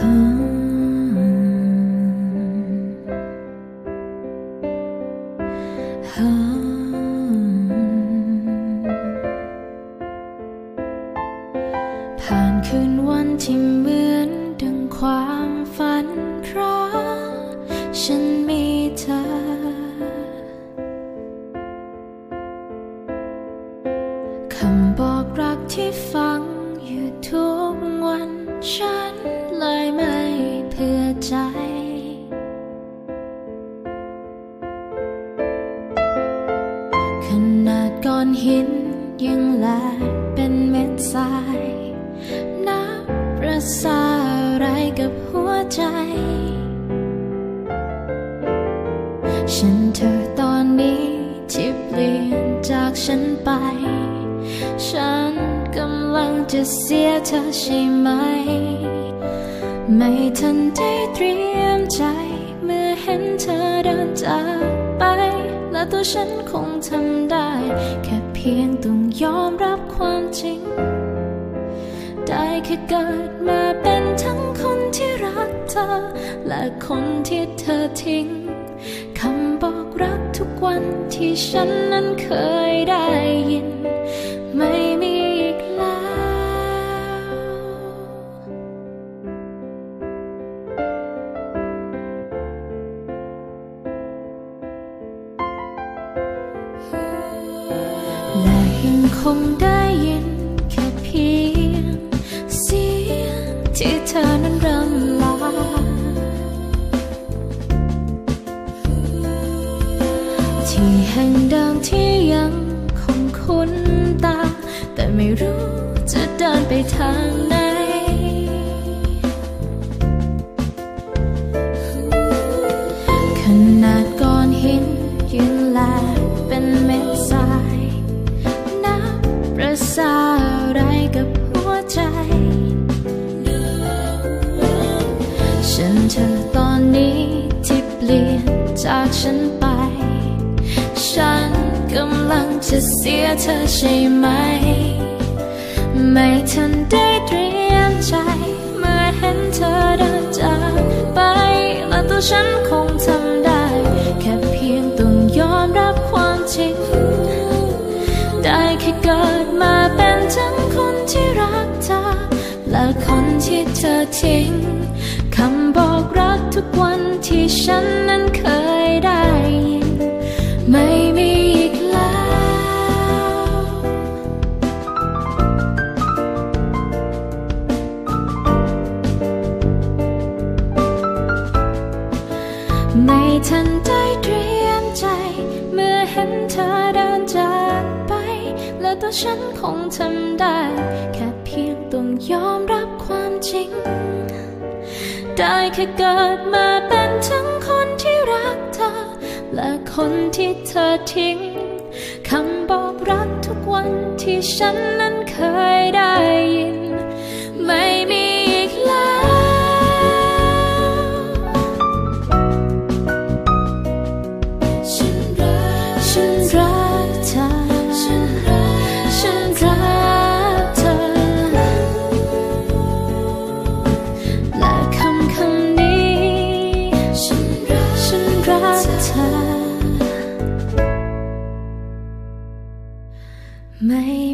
ผ่านคืนวันที่เหมือนดังความฝันเพราะฉันมีเธอ คำบอกรักที่ฟังอยู่ทุกวันฉัน ใจ ขนาดก้อนหินยังแหลกเป็นเม็ดทรายนับประสาอะไรกับหัวใจ ฉันเธอตอนนี้ที่เปลี่ยนจากฉันไป ฉันกำลังจะเสียเธอใช่ไหม ไม่ทันได้เตรียมใจ เมื่อเห็นเธอเดินจากไป และตัวฉันคงทำได้ แค่เพียงต้องยอมรับความจริง ได้แค่เกิดมาเป็นทั้งคนที่รักเธอ และคนที่เธอทิ้งคำบอกรักทุกวันที่ฉันนั้นเคยได้ยิน งคงได้ยินแค่เพียงเสียงที่เธอนั้นรำลา ที่แห่งเดิมที่ยังคงคุ้นตา แต่ไม่รู้จะเดินไปทางไหน ฉันเธอตอนนี้ที่เปลี่ยนจากฉันไป ฉันกำลังจะเสียเธอใช่ไหม ไม่ทันได้เตรียมใจ เมื่อเห็นเธอเดินจากไป และตัวฉันคงทำได้ แค่เพียงต้องยอมรับความจริง ได้แค่เกิดมาเป็นทั้งคนที่รักเธอและคนที่เธอทิ้ง คำบอกรักทุกวันที่ฉันนั้นเคยได้ยินไม่มีอีกแล้ว ไม่ทันได้เตรียมใจ เมื่อเห็นเธอเดินจากไป และตัวฉันคงทำได้ แค่เพียงต้องยอมรับความจริง ได้แค่เกิดมาเป็นทั้งคนที่รักเธอ และคนที่เธอทิ้ง คำบอกรักทุกวันที่ฉันนั้นเคยได้ 没。